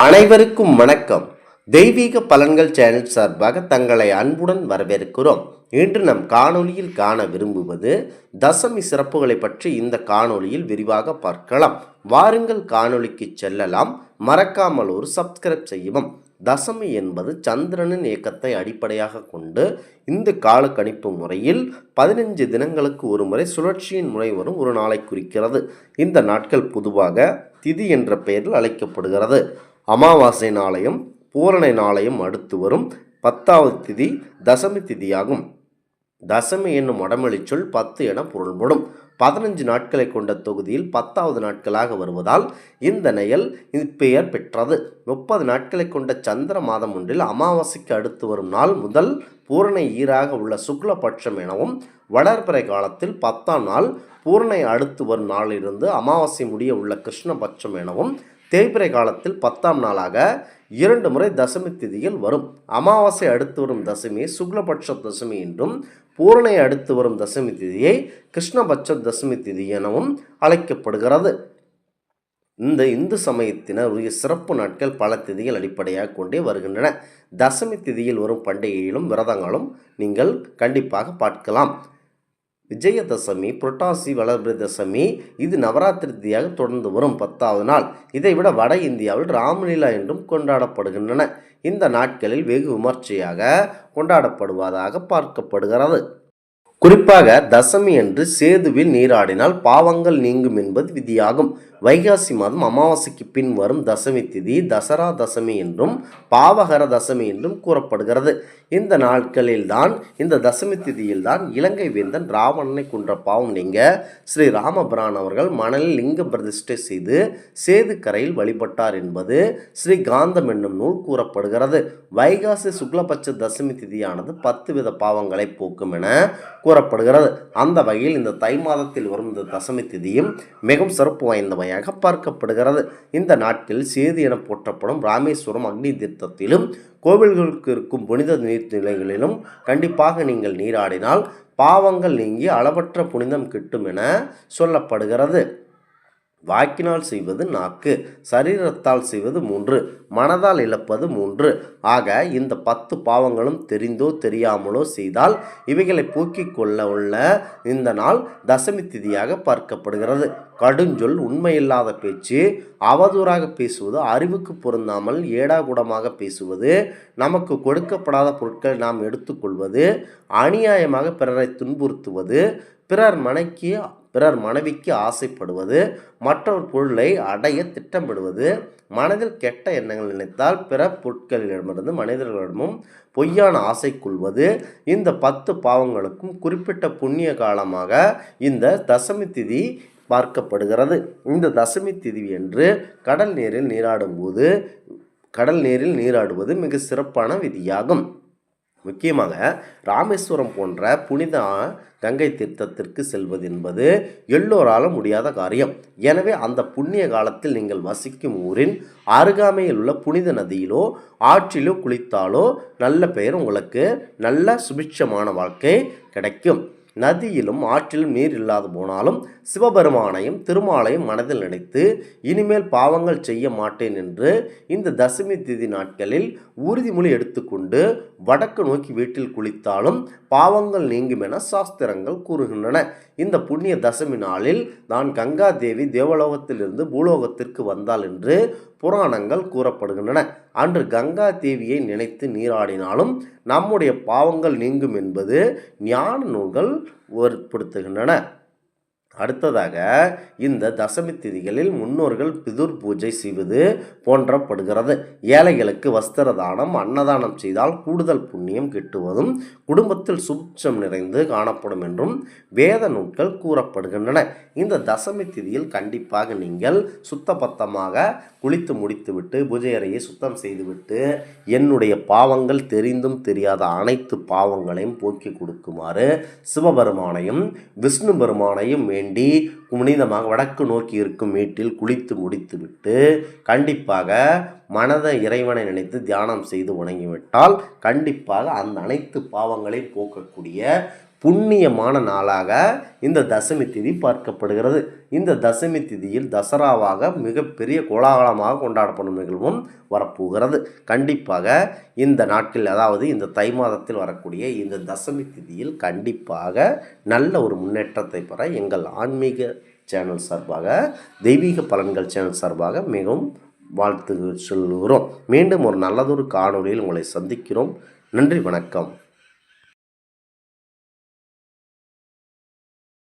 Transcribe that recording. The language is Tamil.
அனைவருக்கும் வணக்கம். தெய்வீக பலன்கள் சேனல் சார்பாக தங்களை அன்புடன் வரவேற்கிறோம். இன்று நம் காணொளியில் காண விரும்புவது தசமி சிறப்புகளை பற்றி இந்த காணொளியில் விரிவாக பார்க்கலாம். வாருங்கள் காணொளிக்கு செல்லலாம். மறக்காமல் ஒரு சப்ஸ்கிரைப் செய்யவும். தசமி என்பது சந்திரனின் இயக்கத்தை அடிப்படையாக கொண்டு இந்த கால கணிப்பு முறையில் பதினஞ்சு தினங்களுக்கு ஒரு முறை சுழற்சியின் முறை வரும் ஒரு நாளை குறிக்கிறது. இந்த நாட்கள் பொதுவாக திதி என்ற பெயரில் அழைக்கப்படுகிறது. அமாவாசை நாளையும் பூரணை நாளையும் அடுத்து வரும் பத்தாவது திதி தசமி திதியாகும். தசமி என்னும் வடமொழிச் சொல் பத்து என பொருள்படும். பதினஞ்சு நாட்களை கொண்ட தொகுதியில் பத்தாவது நாட்களாக வருவதால் இந்த நெயல் இப்பெயர் பெற்றது. முப்பது நாட்களை கொண்ட சந்திர மாதம் ஒன்றில் அமாவாசைக்கு அடுத்து வரும் நாள் முதல் பூரணை ஈராக உள்ள சுக்லபட்சம் எனவும் வளர்பிறை காலத்தில் பத்தாம் நாள் பூரணை அடுத்து வரும் நாளிலிருந்து அமாவாசை முடிய உள்ள கிருஷ்ணபட்சம் எனவும் தேய்பிரை காலத்தில் பத்தாம் நாளாக இரண்டு முறை தசமி திதியில் வரும். அமாவாசை அடுத்து வரும் தசமி சுக்லபட்ச தசமி என்றும் பூரணை அடுத்து வரும் தசமி திதியை கிருஷ்ணபட்ச தசமி திதி எனவும் அழைக்கப்படுகிறது. இந்த இந்து சமயத்தினர் உரிய சிறப்பு நாட்கள் பல திதிகள் அடிப்படையாக கொண்டே வருகின்றன. தசமி திதியில் வரும் பண்டிகையிலும் விரதங்களும் நீங்கள் கண்டிப்பாக பார்க்கலாம். விஜயதசமி புரட்டாசி வளர்பிரதசமி இது நவராத்திரி திதியாக தொடர்ந்து வரும் பத்தாவது நாள். இதைவிட வட இந்தியாவில் ராமலீலா என்றும் கொண்டாடப்படுகின்றன. இந்த நாட்களில் வெகு விமர்சையாக கொண்டாடப்படுவதாக பார்க்கப்படுகிறது. குறிப்பாக தசமி என்று சேதுவில் நீராடினால் பாவங்கள் நீங்கும் என்பது விதியாகும். வைகாசி மாதம் அமாவாசைக்கு பின் வரும் தசமி திதி தசரா தசமி என்றும் பாவகர தசமி என்றும் கூறப்படுகிறது. இந்த நாட்களில்தான் இந்த தசமி திதியில்தான் இலங்கை வேந்தன் ராவணனை கொன்ற பாவம் நீங்க. ஸ்ரீ ராமபிரான் அவர்கள் மணலில் லிங்க பிரதிஷ்டை செய்து சேது கரையில் வழிபட்டார் என்பது ஸ்ரீ காந்தம் என்னும் நூல் கூறப்படுகிறது. வைகாசி சுக்லபட்ச தசமி திதியானது பத்து வித பாவங்களை போக்கும் என கூறப்படுகிறது. அந்த வகையில் இந்த தை மாதத்தில் வரும் இந்த தசமி திதியும் மிகவும் சிறப்பு வாய்ந்தவையாக பார்க்கப்படுகிறது. இந்த நாட்டில் சேது என போற்றப்படும் ராமேஸ்வரம் அக்னி தீர்த்தத்திலும் கோவில்களுக்கு இருக்கும் புனித நீர்நிலைகளிலும் கண்டிப்பாக நீங்கள் நீராடினால் பாவங்கள் நீங்கி அளவற்ற புனிதம் கிட்டும் என சொல்லப்படுகிறது. வாக்கினால் செய்வது நாக்கு சரீரத்தால் செய்வது மூன்று மனதால் இழப்பது மூன்று. ஆக இந்த பத்து பாவங்களும் தெரிந்தோ தெரியாமலோ செய்தால் இவைகளை போக்கிக் கொள்ள உள்ள இந்த நாள் தசமி திதியாக பார்க்கப்படுகிறது. கடுஞ்சொல் உண்மையில்லாத பேச்சு அவதூறாக பேசுவது அறிவுக்கு பொருந்தாமல் ஏடாகூடமாக பேசுவது நமக்கு கொடுக்கப்படாத பொருட்களை நாம் எடுத்துக்கொள்வது அநியாயமாக பிறரை துன்புறுத்துவது பிறர் மனைக்கு பிறர் மனைவிக்கு ஆசைப்படுவது மற்றொரு பொருளை அடைய திட்டமிடுவது. மனதில் கெட்ட எண்ணங்கள் நினைத்தால் பிற பொருட்களிடமிருந்து மனிதர்களிடமும் பொய்யான ஆசை கொள்வது. இந்த பத்து பாவங்களுக்கும் குறிப்பிட்ட புண்ணிய காலமாக இந்த தசமி திதி பார்க்கப்படுகிறது. இந்த தசமி திதி என்று கடல் நீரில் நீராடும்போது கடல் நீரில் நீராடுவது மிக சிறப்பான விதியாகும். முக்கியமாக ராமேஸ்வரம் போன்ற புனித கங்கை தீர்த்தத்திற்கு செல்வது என்பது எல்லோராலும் முடியாத காரியம். எனவே அந்த புண்ணிய காலத்தில் நீங்கள் வசிக்கும் ஊரின் அருகாமையில் உள்ள புனித நதியிலோ ஆற்றிலோ குளித்தாலோ நல்ல பெயர் உங்களுக்கு நல்ல சுபிட்சமான வாழ்க்கை கிடைக்கும். நதியிலும் ஆற்றிலும் நீர் இல்லாது போனாலும் சிவபெருமானையும் திருமாலையும் மனதில் நினைத்து இனிமேல் பாவங்கள் செய்ய மாட்டேன் என்று இந்த தசமி திதி நாட்களில் உறுதிமொழி எடுத்துக்கொண்டு வடக்கு நோக்கி வீட்டில் குளித்தாலும் பாவங்கள் நீங்கும் என சாஸ்திரங்கள் கூறுகின்றன. இந்த புண்ணிய தசமி நாளில் நான் கங்கா தேவி தேவலோகத்திலிருந்து பூலோகத்திற்கு வந்தாள் என்று புராணங்கள் கூறப்படுகின்றன. அன்று கங்கா தேவியை நினைத்து நீராடினாலும் நம்முடைய பாவங்கள் நீங்கும் என்பது ஞான நூல்கள் ஏற்படுத்துகின்றன அடுத்ததாக இந்த தசமி திதிகளில் முன்னோர்கள் பிதுர் பூஜை செய்வது போன்றப்படுகிறது. ஏழைகளுக்கு வஸ்திர தானம் அன்னதானம் செய்தால் கூடுதல் புண்ணியம் கிட்டுவதும் குடும்பத்தில் சுபிட்சம் நிறைந்து காணப்படும் என்றும் வேத நூல்கள் கூறப்படுகின்றன. இந்த தசமி திதியில் கண்டிப்பாக நீங்கள் சுத்தபத்தமாக குளித்து முடித்துவிட்டு பூஜை அறையை சுத்தம் செய்துவிட்டு என்னுடைய பாவங்கள் தெரிந்தும் தெரியாத அனைத்து பாவங்களையும் போக்கி கொடுக்குமாறு சிவபெருமானையும் விஷ்ணு பெருமானையும் வேண்டி புனிதமாக வடக்கு நோக்கி இருக்கும் வீட்டில் குளித்து முடித்துவிட்டு கண்டிப்பாக மனதை இறைவனை நினைத்து தியானம் செய்து வணங்கிவிட்டால் கண்டிப்பாக அந்த அனைத்து பாவங்களையும் போக்கக்கூடிய புண்ணியமான நாளாக இந்த தசமி திதி பார்க்கப்படுகிறது. இந்த தசமி திதியில் தசராவாக மிகப்பெரிய கோலாகலமாக கொண்டாடப்படும் நிகழ்வும் வரப்போகிறது. கண்டிப்பாக இந்த நாட்களில் அதாவது இந்த தை மாதத்தில் வரக்கூடிய இந்த தசமி திதியில் கண்டிப்பாக நல்ல ஒரு முன்னேற்றத்தை பெற எங்கள் ஆன்மீக சேனல் சார்பாக தெய்வீக பலன்கள் சேனல் சார்பாக மிகவும் வாழ்த்து சொல்லுகிறோம். மீண்டும் ஒரு நல்லதொரு காணொளியில் உங்களை சந்திக்கிறோம். நன்றி வணக்கம்.